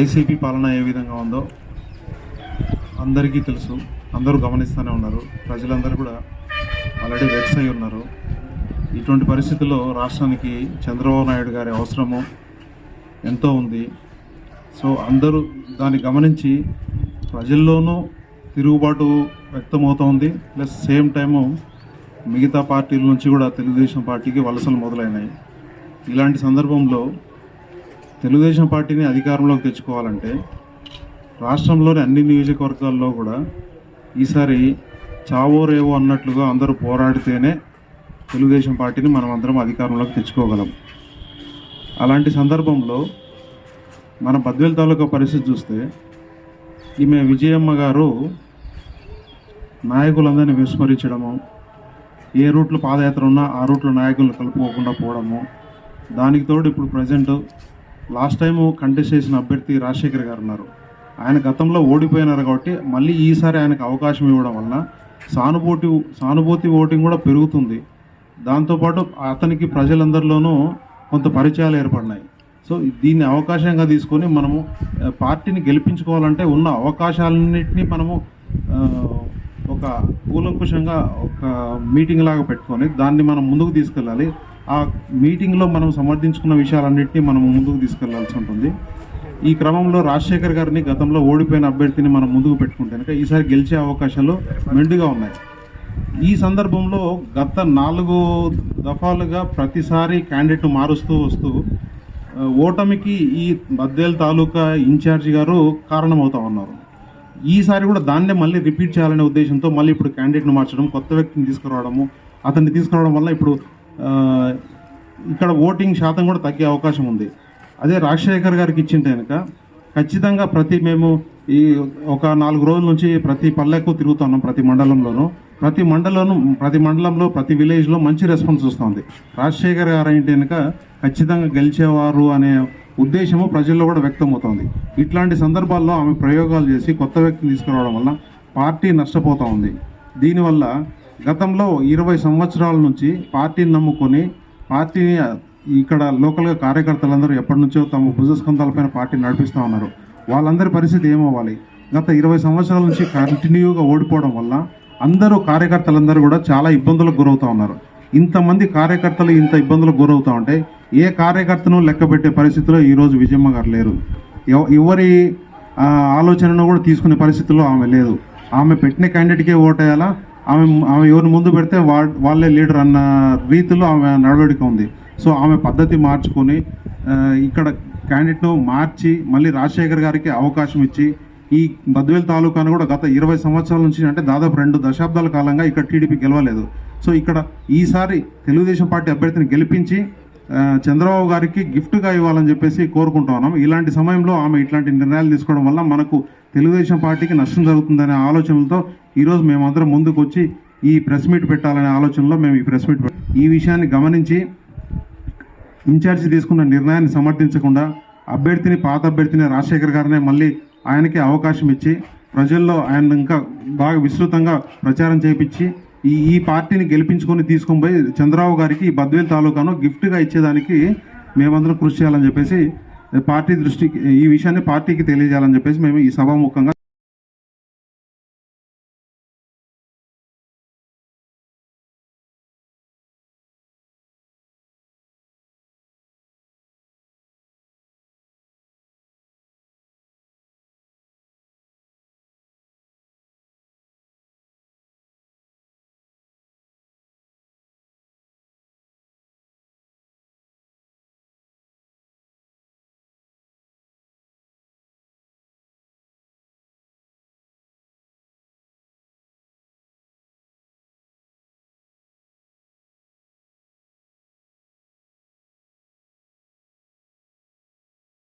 YCP పాలన ఏ విధంగా ఉందో అందరికీ తెలుసు. అందరూ గమనిస్తూనే ఉన్నారు. ప్రజలందరూ కూడా ఆల్రెడీ వెక్స్ అయి ఉన్నారు. ఇటువంటి పరిస్థితుల్లో రాష్ట్రానికి చంద్రబాబు నాయుడు గారి అవసరము ఎంతో ఉంది. సో అందరూ దాన్ని గమనించి ప్రజల్లోనూ తిరుగుబాటు వ్యక్తమవుతోంది. ప్లస్ సేమ్ టైము మిగతా పార్టీల నుంచి కూడా తెలుగుదేశం పార్టీకి వలసలు మొదలైనాయి. ఇలాంటి సందర్భంలో తెలుగుదేశం పార్టీని అధికారంలోకి తెచ్చుకోవాలంటే రాష్ట్రంలోని అన్ని నియోజకవర్గాల్లో కూడా ఈసారి చావో రేవో అన్నట్లుగా అందరూ పోరాడితేనే తెలుగుదేశం పార్టీని మనం అందరం అధికారంలోకి తెచ్చుకోగలం. అలాంటి సందర్భంలో మన బద్వేల్ తాలూకా పరిస్థితి చూస్తే ఈమె విజయమ్మ గారు నాయకులందరినీ విస్మరించడము ఏ రూట్లో పాదయాత్ర ఉన్నా ఆ రూట్లో నాయకులను కలుపుకోకుండా పోవడము దానికి తోడు ఇప్పుడు ప్రజెంట్ లాస్ట్ టైం కంటెస్ట్ చేసిన అభ్యర్థి రాజశేఖర్ గారు ఉన్నారు. ఆయన గతంలో ఓడిపోయినారు కాబట్టి మళ్ళీ ఈసారి ఆయనకు అవకాశం ఇవ్వడం వలన సానుభూతి సానుభూతి ఓటింగ్ కూడా పెరుగుతుంది. దాంతోపాటు అతనికి ప్రజలందరిలోనూ కొంత పరిచయాలు ఏర్పడినాయి. సో దీన్ని అవకాశంగా తీసుకొని మనము పార్టీని గెలిపించుకోవాలంటే ఉన్న అవకాశాలన్నింటినీ మనము ఒక కూలంకుషంగా ఒక మీటింగ్ లాగా పెట్టుకొని దాన్ని మనం ముందుకు తీసుకెళ్ళాలి. ఆ మీటింగ్లో మనం సమర్థించుకున్న విషయాలన్నింటినీ మనం ముందుకు తీసుకెళ్ళాల్సి ఉంటుంది. ఈ క్రమంలో రాజశేఖర్ గారిని గతంలో ఓడిపోయిన అభ్యర్థిని మనం ముందుకు పెట్టుకుంటే కనుక ఈసారి గెలిచే అవకాశాలు మెండుగా ఉన్నాయి. ఈ సందర్భంలో గత నాలుగు దఫాలుగా ప్రతిసారి క్యాండిడేట్ మారుస్తూ వస్తూ ఓటమికి ఈ బద్దేల్ తాలూకా ఇన్ఛార్జి గారు కారణమవుతా ఉన్నారు. ఈసారి కూడా దాన్నే మళ్ళీ రిపీట్ చేయాలనే ఉద్దేశంతో మళ్ళీ ఇప్పుడు క్యాండిడేట్ను మార్చడం కొత్త వ్యక్తిని తీసుకురావడము అతన్ని తీసుకురావడం వల్ల ఇప్పుడు ఇక్కడ ఓటింగ్ శాతం కూడా తగ్గే అవకాశం ఉంది. అదే రాజశేఖర్ గారికి ఇచ్చింటే కనుక ఖచ్చితంగా ప్రతి మేము ఈ ఒక నాలుగు రోజుల నుంచి ప్రతి పల్లెకు తిరుగుతున్నాం ప్రతి మండలంలోనూ. ప్రతి మండలంలో ప్రతి మండలంలో ప్రతి విలేజ్లో మంచి రెస్పాన్స్ వస్తుంది. రాజశేఖర్ గారు ఏంటి కనుక ఖచ్చితంగా గెలిచేవారు అనే ఉద్దేశము ప్రజల్లో కూడా వ్యక్తమవుతోంది. ఇట్లాంటి సందర్భాల్లో ఆమె ప్రయోగాలు చేసి కొత్త వ్యక్తిని తీసుకురావడం వల్ల పార్టీ నష్టపోతూ ఉంది. దీనివల్ల గతంలో ఇరవై సంవత్సరాల నుంచి పార్టీని నమ్ముకొని పార్టీని ఇక్కడ లోకల్గా కార్యకర్తలందరూ ఎప్పటి నుంచో తమ భుజస్కంధాలపైన పార్టీని నడిపిస్తూ ఉన్నారు. వాళ్ళందరి పరిస్థితి ఏమవ్వాలి? గత ఇరవై సంవత్సరాల నుంచి కంటిన్యూగా ఓడిపోవడం వల్ల అందరూ కార్యకర్తలందరూ కూడా చాలా ఇబ్బందులకు గురవుతూ ఉన్నారు. ఇంతమంది కార్యకర్తలు ఇంత ఇబ్బందులకు గురవుతూ ఉంటే ఏ కార్యకర్తను లెక్కబెట్టే పరిస్థితిలో ఈరోజు విజయమ్మ గారు లేరు? ఎవరి ఆలోచనను కూడా తీసుకునే పరిస్థితిలో ఆమె లేదు. ఆమె పెట్టిన క్యాండిడేట్కే ఓటేయాలా? ఆమె ఆమె ఎవరిని ముందు పెడితే వా వాళ్ళే లీడర్ అన్న రీతిలో ఆమె నడవడిక ఉంది. సో ఆమె పద్ధతి మార్చుకొని ఇక్కడ క్యాండిడేట్ను మార్చి మళ్ళీ రాజశేఖర్ గారికి అవకాశం ఇచ్చి ఈ బద్వేల్ తాలూకాను కూడా గత ఇరవై సంవత్సరాల నుంచి అంటే దాదాపు రెండు దశాబ్దాల కాలంగా ఇక్కడ టీడీపీ గెలవలేదు. సో ఇక్కడ ఈసారి తెలుగుదేశం పార్టీ అభ్యర్థిని గెలిపించి చంద్రబాబు గారికి గిఫ్ట్గా ఇవ్వాలని చెప్పేసి కోరుకుంటా ఉన్నాం. ఇలాంటి సమయంలో ఆమె ఇట్లాంటి నిర్ణయాలు తీసుకోవడం వల్ల మనకు తెలుగుదేశం పార్టీకి నష్టం జరుగుతుందనే ఆలోచనలతో ఈరోజు మేమందరం ముందుకు వచ్చి ఈ ప్రెస్ మీట్ పెట్టాలనే ఆలోచనలో మేము ఈ ప్రెస్ మీట్ ఈ విషయాన్ని గమనించి ఇన్ఛార్జి తీసుకున్న నిర్ణయాన్ని సమర్థించకుండా అభ్యర్థిని పాత అభ్యర్థిని రాజశేఖర్ గారినే మళ్ళీ ఆయనకి అవకాశం ఇచ్చి ప్రజల్లో ఆయన ఇంకా బాగా విస్తృతంగా ప్రచారం చేయించి ఈ ఈ పార్టీని గెలిపించుకొని తీసుకొని పోయి చంద్రబాబు గారికి బద్వేల్ తాలూకాను గిఫ్ట్గా ఇచ్చేదానికి మేమందరం కృషి చేయాలని చెప్పేసి పార్టీ దృష్టికి ఈ విషయాన్ని పార్టీకి తెలియజేయాలని చెప్పేసి మేము ఈ సభాముఖంగా